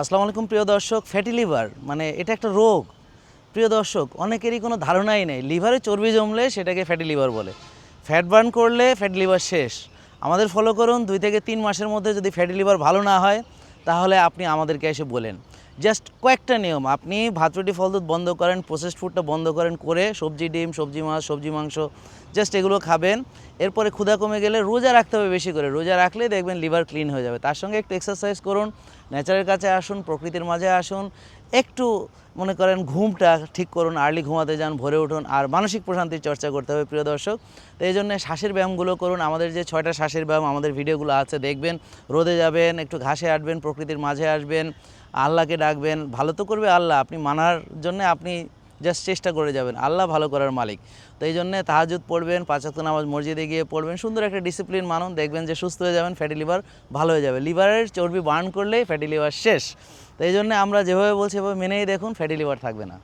আসসালামু আলাইকুম, প্রিয় দর্শক। ফ্যাটি লিভার মানে এটা একটা রোগ। প্রিয় দর্শক, অনেকেরই কোনো ধারণাই নেই। লিভারে চর্বি জমলে সেটাকে ফ্যাটি লিভার বলে। ফ্যাট বার্ন করলে ফ্যাটি লিভার শেষ। আমাদের ফলো করুন, দুই থেকে তিন মাসের মধ্যে যদি ফ্যাটি লিভার ভালো না হয়, তাহলে আপনি আমাদেরকে এসে বলেন। জাস্ট কয়েকটা নিয়ম। আপনি ভাত, রুটি, ফল, দুধ বন্ধ করেন প্রসেসড ফুডটা বন্ধ করেন, করে সবজি, ডিম, সবজি মাছ, সবজি, মাংস জাস্ট এগুলো খাবেন। এরপরে ক্ষুধা কমে গেলে রোজা রাখতে হবে বেশি করে। রোজা রাখলে দেখবেন লিভার ক্লিন হয়ে যাবে। তার সঙ্গে একটু এক্সারসাইজ করুন। নেচারের কাছে আসুন, প্রকৃতির মাঝে আসুন, একটু মনে করেন ঘুমটা ঠিক করুন আর্লি ঘুমাতে যান, ভরে উঠুন, আর মানসিক প্রশান্তির চর্চা করতে হবে, প্রিয় দর্শক। তো এই জন্য শ্বাসের ব্যায়ামগুলো করুন, আমাদের যে ছয়টা শ্বাসের ব্যায়াম, আমাদের ভিডিওগুলো আছে, দেখবেন, রোদে যাবেন, একটু ঘাসে আসবেন প্রকৃতির মাঝে আসবেন, আল্লাহকে ডাকবেন, ভালো তো করবে আল্লাহ, আপনি মানার জন্য আপনি জাস্ট চেষ্টা করে যাবেন। আল্লাহ ভালো করার মালিক। তো এই জন্যে তাহাজুদ পড়বেন পাঁচাত্ত নামাজ মসজিদে গিয়ে পড়বেন। সুন্দর একটা ডিসিপ্লিন মানুন, দেখবেন যে সুস্থ হয়ে যাবেন ফ্যাটি লিভার ভালো হয়ে যাবে। লিভারের চর্বি বার্ন করলেই ফ্যাটি লিভার শেষ। তো এই জন্য আমরা যেভাবে বলছি, এভাবে মেনেই দেখুন ফ্যাটি লিভার থাকবে না।